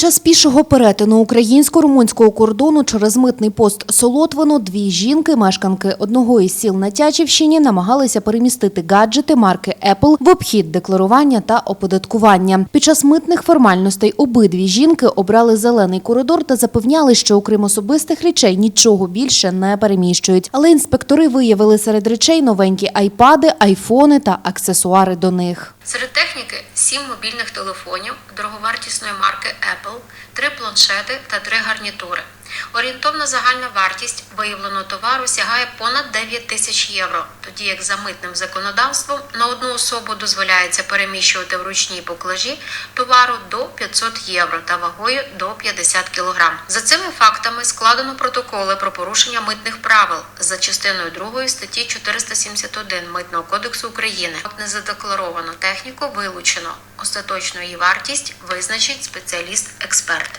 час пішого перетину українсько-румунського кордону через митний пост Солотвино дві жінки, мешканки одного із сіл на Тячівщині, намагалися перемістити гаджети марки Apple в обхід декларування та оподаткування. Під час митних формальностей обидві жінки обрали зелений коридор та запевняли, що окрім особистих речей нічого більше не переміщують. Але інспектори виявили серед речей новенькі айпади, айфони та аксесуари до них. Серед техніки сім мобільних телефонів дороговартісної марки Apple, три планшети та три гарнітури. Орієнтовна загальна вартість виявленого товару сягає понад 9 тисяч євро, тоді як за митним законодавством на одну особу дозволяється переміщувати в ручній поклажі товару до 500 євро та вагою до 50 кг. За цими фактами складено протоколи про порушення митних правил за частиною 2 статті 471 Митного кодексу України. Незадекларовану техніку вилучено. Остаточну її вартість визначить спеціаліст-експерт.